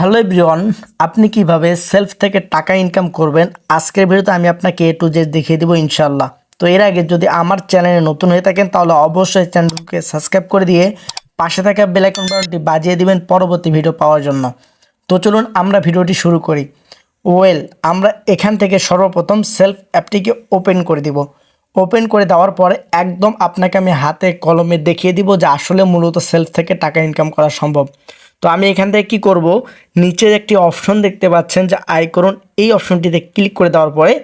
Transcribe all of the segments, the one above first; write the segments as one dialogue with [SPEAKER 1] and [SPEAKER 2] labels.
[SPEAKER 1] Hello everyone, আপনি কীভাবে self থেকে টাকা ইনকাম করবেন? আজকের ভিডিওতে আমি আপনাকে এ টু জেড দেখিয়ে দেবো ইনশাল্লাহ তো এর আগে যদি আমার চ্যানেলে নতুন হয়ে থাকেন, তাহলে অবশ্যই চ্যানেলকে সাবস্ক্রাইব করে দিয়ে পাশে থাকা বেলাইকন বাটনটি বাজিয়ে দিবেন পরবর্তী ভিডিও পাওয়ার জন্য। তো চলুন আমরা ভিডিওটি শুরু করি। ওয়েল আমরা এখান থেকে সর্বপ্রথম সেলফ অ্যাপটিকে ওপেন করে দিব। ওপেন করে দেওয়ার পরে একদম আপনাকে আমি হাতে কলমে দেখিয়ে দিব যে আসলে মূলত সেলফ থেকে টাকা ইনকাম করা সম্ভব। তো আমি এখান থেকে কি করব? নিচে একটি অপশন দেখতে পাচ্ছেন, যে আয় করুন, এই অপশনটিতে ক্লিক করে দেওয়ার পরে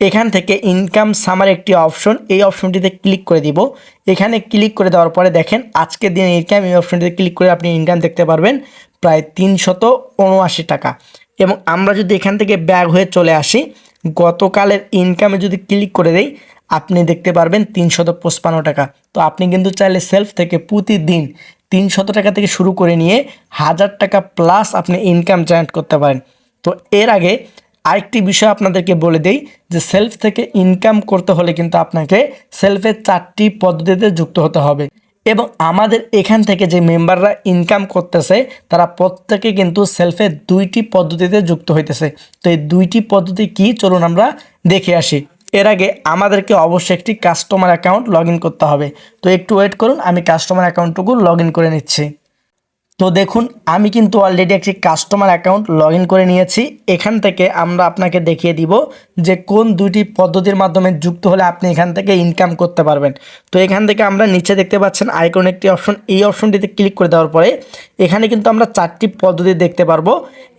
[SPEAKER 1] এখান থেকে ইনকাম সামার একটি অপশন এই অপশনটিতে ক্লিক করে দিব। এখানে ক্লিক করে দেওয়ার পরে দেখেন, আজকের দিনে ইনকাম এই অপশনটিতে ক্লিক করে আপনি ইনকাম দেখতে পারবেন প্রায় তিনশত উনআশি টাকা। এবং আমরা যদি এখান থেকে ব্যাগ হয়ে চলে আসি, গতকালের ইনকামে যদি ক্লিক করে দেই, আপনি দেখতে পারবেন তিনশত পঁচপান্ন টাকা। তো আপনি কিন্তু চাইলে সেলফ থেকে প্রতিদিন তিনশত টাকা থেকে শুরু করে নিয়ে হাজার টাকা প্লাস আপনি ইনকাম জেনারেট করতে পারেন। তো এর আগে আরেকটি বিষয় আপনাদেরকে বলে দেই যে সেলফ থেকে ইনকাম করতে হলে কিন্তু আপনাকে সেলফের চারটি পদ্ধতিতে যুক্ত হতে হবে। এবং আমাদের এখান থেকে যে মেম্বাররা ইনকাম করতেছে, তারা প্রত্যেকে কিন্তু সেলফে দুইটি পদ্ধতিতে যুক্ত হইতেছে। তো এই দুইটি পদ্ধতি কি? চলুন আমরা দেখে আসি। এর আগে আমাদেরকে অবশ্যই একটি কাস্টমার অ্যাকাউন্ট লগ করতে হবে। তো একটু ওয়েট করুন, আমি কাস্টমার অ্যাকাউন্টটুকু লগ করে নিচ্ছি। তো দেখুন, আমি কিন্তু অলরেডি একটি কাস্টমার অ্যাকাউন্ট লগ করে নিয়েছি। এখান থেকে আমরা আপনাকে দেখিয়ে দিব যে কোন দুইটি পদ্ধতির মাধ্যমে যুক্ত হলে আপনি এখান থেকে ইনকাম করতে পারবেন। তো এখান থেকে আমরা নিচে দেখতে পাচ্ছেন আইকন একটি অপশন এই অপশনটিতে ক্লিক করে দেওয়ার পরে এখানে কিন্তু আমরা চারটি পদ্ধতি দেখতে পারব।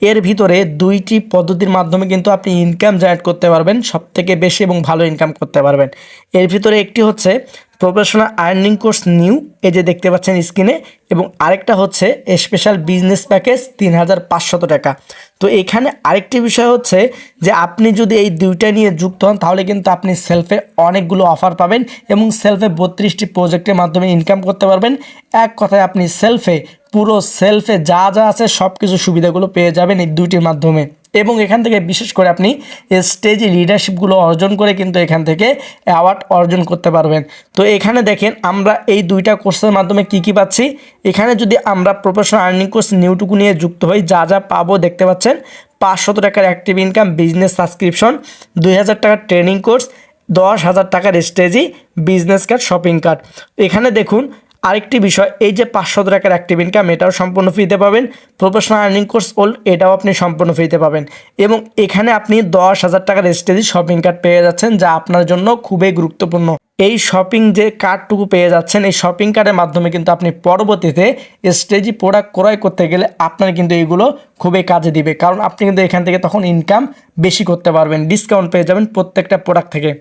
[SPEAKER 1] এর ভিতরে দুইটি পদ্ধতির মাধ্যমে কিন্তু আপনি ইনকাম জেনারেট করতে পারবেন সব থেকে বেশি এবং ভালো ইনকাম করতে পারবেন। এর ভিতরে একটি হচ্ছে প্রফেশনাল আর্নিং কোর্স নিউ, এই যে দেখতে পাচ্ছেন স্ক্রিনে, এবং আরেকটা হচ্ছে স্পেশাল বিজনেস প্যাকেজ তিন হাজার পাঁচশত টাকা। তো এখানে আরেকটি বিষয় হচ্ছে যে আপনি যদি এই দুইটা নিয়ে যুক্ত হন, তাহলে কিন্তু আপনি সেলফে অনেকগুলো অফার পাবেন এবং সেলফে বত্রিশটি প্রজেক্টের মাধ্যমে ইনকাম করতে পারবেন। এক কথায় আপনি সেলফে, পুরো সেলফে যা যা আছে সব কিছু সুবিধাগুলো পেয়ে যাবেন এই দুইটির মাধ্যমে। এবং এখান থেকে বিশেষ করে আপনি স্টেজ লিডারশিপগুলো অর্জন করে কিন্তু এখান থেকে অ্যাওয়ার্ড অর্জন করতে পারবেন। তো এখানে দেখেন, আমরা এই দুইটা কোর্সের মাধ্যমে কি কি পাচ্ছি? এখানে যদি আমরা প্রফেশনাল আর্নিং কোর্স নিউটুকু নিয়ে যুক্ত হই, যা যা পাবো দেখতে পাচ্ছেন, পাঁচশত টাকার অ্যাক্টিভ ইনকাম বিজনেস সাবস্ক্রিপশন দুই হাজার টাকার ট্রেনিং কোর্স দশ হাজার টাকার স্টেজি বিজনেস কার্ড শপিং কার্ড এখানে দেখুন আরেকটি বিষয়, এই যে পাঁচশো টাকার অ্যাক্টিভ ইনকাম এটাও সম্পূর্ণ ফ্রিতে পাবেন। প্রফেশনাল আর্নিং কোর্স ওল্ড এটাও আপনি সম্পূর্ণ ফ্রিতে পাবেন। এবং এখানে আপনি দশ হাজার টাকার স্টেজি শপিং কার্ড পেয়ে যাচ্ছেন, যা আপনার জন্য খুবই গুরুত্বপূর্ণ। এই শপিং যে কার্ডটুকু পেয়ে যাচ্ছেন, এই শপিং কার্ডের মাধ্যমে কিন্তু আপনি পরবর্তীতে স্টেজি প্রোডাক্ট ক্রয় করতে গেলে আপনার কিন্তু এইগুলো খুবই কাজে দিবে। কারণ আপনি কিন্তু এখান থেকে তখন ইনকাম বেশি করতে পারবেন ডিসকাউন্ট পেয়ে যাবেন প্রত্যেকটা প্রোডাক্ট থেকে।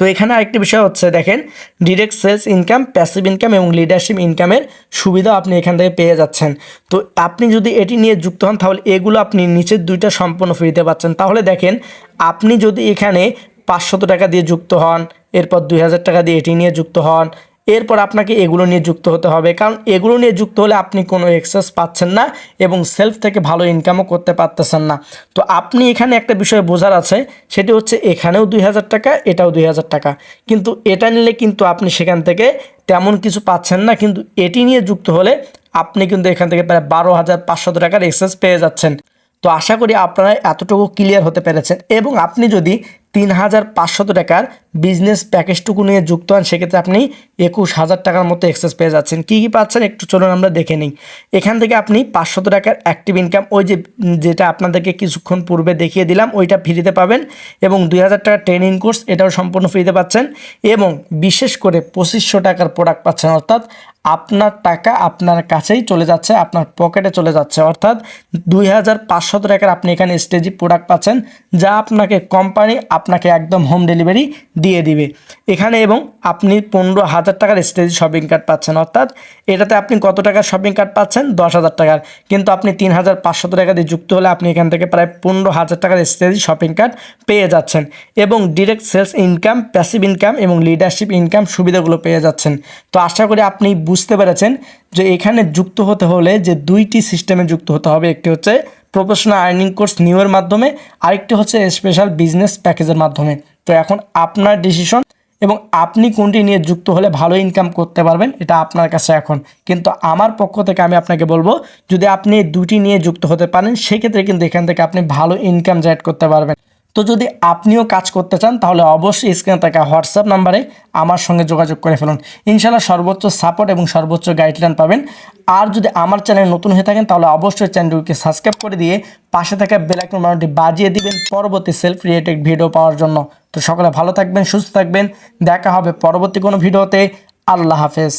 [SPEAKER 1] তো এখানে আরেকটি বিষয় হচ্ছে, দেখেন direct sales income passive income এবং লিডারশিপ ইনকামের সুবিধা আপনি এখান থেকে পেয়ে যাচ্ছেন। তো আপনি যদি এটি নিয়ে যুক্ত হন, তাহলে এগুলো আপনি নিচের দুইটা সম্পূর্ণ ফ্রিতে পাচ্ছেন। তাহলে দেখেন, আপনি যদি এখানে পাঁচশত টাকা দিয়ে যুক্ত হন, এরপর দুই হাজার টাকা দিয়ে এটি নিয়ে যুক্ত হন এরপর আপনাকে এগুলো নিয়ে যুক্ত হতে হবে। কারণ এগুলো নিয়ে যুক্ত হলে আপনি কোনো এক্সেস পাচ্ছেন না এবং সেলফ থেকে ভালো ইনকামও করতে পারতেছেন না। তো আপনি এখানে একটা বিষয় বোঝার আছে, সেটি হচ্ছে এখানেও দুই হাজার টাকা, এটাও দুই হাজার টাকা। কিন্তু এটা নিলে কিন্তু আপনি সেখান থেকে তেমন কিছু পাচ্ছেন না, কিন্তু এটি নিয়ে যুক্ত হলে আপনি কিন্তু এখান থেকে প্রায় বারো হাজার পাঁচশত টাকার এক্সেস পেয়ে যাচ্ছেন। তো আশা করি আপনারা এতটুকু ক্লিয়ার হতে পেরেছেন এবং আপনি যদি তিন হাজার পাঁচশত টাকার বিজনেস প্যাকেজটুকু নিয়ে যুক্ত হন, সেক্ষেত্রে আপনি একুশ হাজার টাকার মতো এক্সেস পেয়ে যাচ্ছেন। কী কী পাচ্ছেন একটু চলুন আমরা দেখে নিই। এখান থেকে আপনি পাঁচশত টাকার অ্যাক্টিভ ইনকাম ওই যে যেটা আপনাদেরকে কিছুক্ষণ পূর্বে দেখিয়ে দিলাম, ওইটা ফ্রিতে পাবেন এবং দুই হাজার টাকার ট্রেনিং কোর্স এটাও সম্পূর্ণ ফ্রিতে পাচ্ছেন এবং বিশেষ করে পঁচিশশো টাকার প্রোডাক্ট পাচ্ছেন, অর্থাৎ আপনার টাকা আপনার কাছেই চলে যাচ্ছে, আপনার পকেটে চলে যাচ্ছে। অর্থাৎ দুই হাজার পাঁচশত টাকার আপনি এখানে স্টেজি প্রোডাক্ট পাচ্ছেন, যা আপনাকে কোম্পানি আপনাকে একদম হোম ডেলিভারি দিয়ে দিবে। এখানে এবং আপনি পনেরো হাজার টাকার স্টেজি শপিং কার্ড পাচ্ছেন, অর্থাৎ এটাতে আপনি কত টাকার শপিং কার্ড পাচ্ছেন? দশ হাজার টাকার। কিন্তু আপনি তিন হাজার পাঁচশত টাকা দিয়ে যুক্ত হলে আপনি এখান থেকে প্রায় পনেরো হাজার টাকার স্টেজি শপিং কার্ড পেয়ে যাচ্ছেন। এবং direct sales income passive income এবং লিডারশিপ ইনকাম সুবিধাগুলো পেয়ে যাচ্ছেন। তো আশা করি আপনি বুঝতে পেরেছেন যে এখানে যুক্ত হতে হলে যে দুইটি সিস্টেমে যুক্ত হতে হবে। একটি হচ্ছে প্রফেশনাল আর্নিং কোর্স নিউয়ের মাধ্যমে, আরেকটি হচ্ছে স্পেশাল বিজনেস প্যাকেজের মাধ্যমে। তো এখন আপনার ডিসিশন এবং আপনি কোনটি নিয়ে যুক্ত হলে ভালো ইনকাম করতে পারবেন, এটা আপনার কাছে এখন। কিন্তু আমার পক্ষ থেকে আমি আপনাকে বলব, যদি আপনি দুটি নিয়ে যুক্ত হতে পারেন, সেক্ষেত্রে কিন্তু এখান থেকে আপনি ভালো ইনকাম জেনারেট করতে পারবেন। তো যদি আপনিও কাজ করতে চান, তাহলে অবশ্যই স্ক্রিনে থাকা হোয়াটসঅ্যাপ নাম্বারে আমার সঙ্গে যোগাযোগ করে ফেলুন। ইনশাল্লাহ সর্বোচ্চ সাপোর্ট এবং সর্বোচ্চ গাইডলাইন পাবেন। আর যদি আমার চ্যানেল নতুন হয়ে থাকেন, তাহলে অবশ্যই চ্যানেলটিকে সাবস্ক্রাইব করে দিয়ে পাশে থাকা বেলাইকন বাটনটি বাজিয়ে দিবেন পরবর্তী সেলফ রিলেটেড ভিডিও পাওয়ার জন্য। তো সকলে ভালো থাকবেন, সুস্থ থাকবেন। দেখা হবে পরবর্তী কোনো ভিডিওতে আল্লাহ হাফেজ।